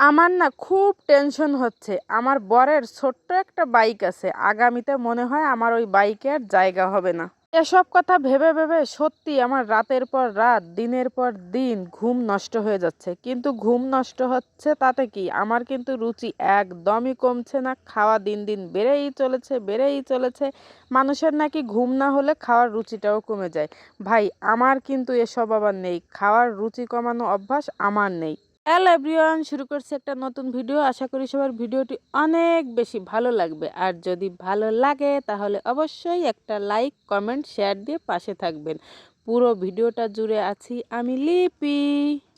আমার না খুব টেনশন হচ্ছে। আমার বরের ছোট্ট একটা বাইক আছে। আগামীতে মনে হয় আমার ওই বাইকে আর জায়গা হবে না। এসব কথা ভেবে ভেবে সত্যি আমার রাতের পর রাত, দিনের পর দিন ঘুম নষ্ট হয়ে যাচ্ছে। কিন্তু ঘুম নষ্ট হচ্ছে তাতে কি? আমার কিন্তু রুচি একদমই কমছে না। খাওয়া দিন দিন বেড়েই চলেছে বেড়েই চলেছে। মানুষের নাকি ঘুম না হলে খাওয়ার রুচিটাও কমে যায়। ভাই, আমার কিন্তু এসব আবার নেই। খাওয়ার রুচি কমানো অভ্যাস আমার নেই। হ্যালো এভরিওয়ান শুরু করছি একটা নতুন ভিডিও আশা করি সবার ভিডিওটি অনেক বেশি ভালো লাগবে। আর যদি ভালো লাগে, তাহলে অবশ্যই একটা লাইক কমেন্ট শেয়ার দিয়ে পাশে থাকবেন। পুরো ভিডিওটা জুড়ে আছি আমি লিপি।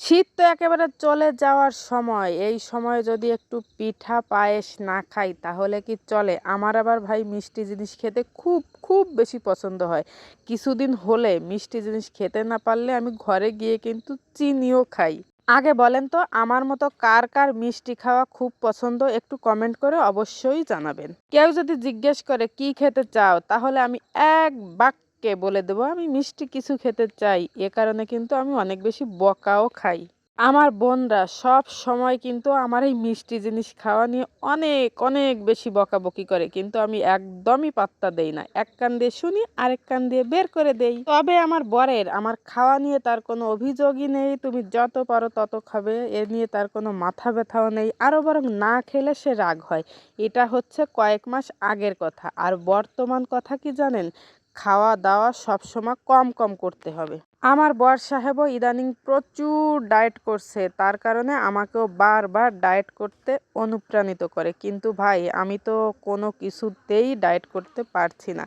শীত তো একেবারে চলে যাওয়ার সময়। এই সময় যদি একটু পিঠা, পায়েস না খাই, তাহলে কি চলে? আমার আবার ভাই মিষ্টি জিনিস খেতে খুব খুব বেশি পছন্দ হয়। কিছুদিন হলে মিষ্টি জিনিস খেতে না পারলে আমি ঘরে গিয়ে কিন্তু চিনিও খাই। আগে বলেন তো, আমার মতো কার কার মিষ্টি খাওয়া খুব পছন্দ একটু কমেন্ট করে অবশ্যই জানাবেন। কেউ যদি জিজ্ঞেস করে, কি খেতে চাও? তাহলে আমি এক বাক্যে বলে দেবো, আমি মিষ্টি কিছু খেতে চাই। এ কারণে কিন্তু আমি অনেক বেশি বকাও খাই। আমার বোনরা সব সময় কিন্তু আমার এই মিষ্টি জিনিস খাওয়া নিয়ে অনেক অনেক বেশি বকাবকি করে। কিন্তু আমি একদমই পাত্তা দেই না। এক কান দিয়ে শুনি, আরেক কান দিয়ে বের করে দেই। তবে আমার বরের, আমার খাওয়া নিয়ে তার কোনো অভিযোগই নেই। তুমি যত পারো তত খাবে। এ নিয়ে তার কোনো মাথা ব্যথাও নেই। আরও বরং না খেলে সে রাগ হয়। এটা হচ্ছে কয়েক মাস আগের কথা। আর বর্তমান কথা কি জানেন? খাওয়া দাওয়া সবসময় কম কম করতে হবে। আমার বর সাহেবও ইদানিং প্রচুর ডায়েট করছে, তার কারণে আমাকেও বারবার ডায়েট করতে অনুপ্রাণিত করে। কিন্তু ভাই, আমি তো কোনো কিছুতেই ডায়েট করতে পারছি না।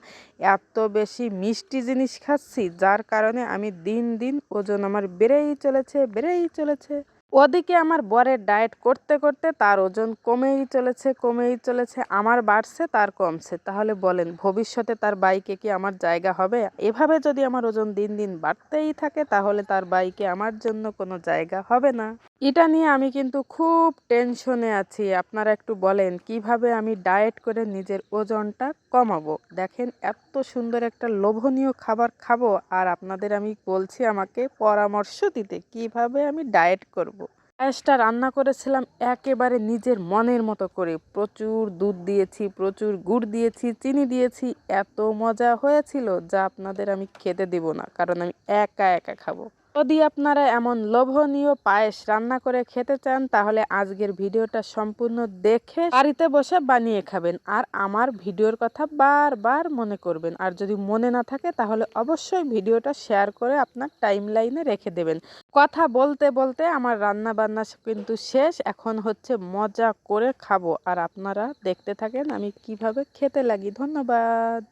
এত বেশি মিষ্টি জিনিস খাচ্ছি, যার কারণে আমি দিন দিন ওজন আমার বেড়েই চলেছে বেড়েই চলেছে। ওদিকে আমার বরের ডায়েট করতে করতে তার ওজন কমেই চলেছে কমেই চলেছে, আমার বাড়ছে, তার কমছে। তাহলে বলেন, ভবিষ্যতে তার বাইকে কি আমার জায়গা হবে? এভাবে যদি আমার ওজন দিন দিন বাড়তেই থাকে, তাহলে তার বাইকে আমার জন্য কোনো জায়গা হবে না। এটা নিয়ে আমি কিন্তু খুব টেনশনে আছি। আপনারা একটু বলেন, কীভাবে আমি ডায়েট করে নিজের ওজনটা কমাবো? দেখেন, এত সুন্দর একটা লোভনীয় খাবার খাব আর আপনাদের আমি বলছি, আমাকে পরামর্শ দিতে কীভাবে আমি ডায়েট করব। পায়েসটা রান্না করেছিলাম একেবারে নিজের মনের মতো করে। প্রচুর দুধ দিয়েছি, প্রচুর গুড় দিয়েছি, চিনি দিয়েছি, এত মজা হয়েছিল যা আপনাদের আমি খেতে দিব না, কারণ আমি একা একা খাব। যদি আপনারা এমন লোভনীয় পায়েস রান্না করে খেতে চান, তাহলে আজকের ভিডিওটা সম্পূর্ণ দেখে বাড়িতে বসে বানিয়ে খাবেন। আর আমার ভিডিওর কথা বারবার মনে করবেন। আর যদি মনে না থাকে, তাহলে অবশ্যই ভিডিওটা শেয়ার করে আপনার টাইম লাইনে রেখে দেবেন। কথা বলতে বলতে আমার রান্না বান্না কিন্তু শেষ। এখন হচ্ছে মজা করে খাব। আর আপনারা দেখতে থাকেন আমি কীভাবে খেতে লাগি। ধন্যবাদ।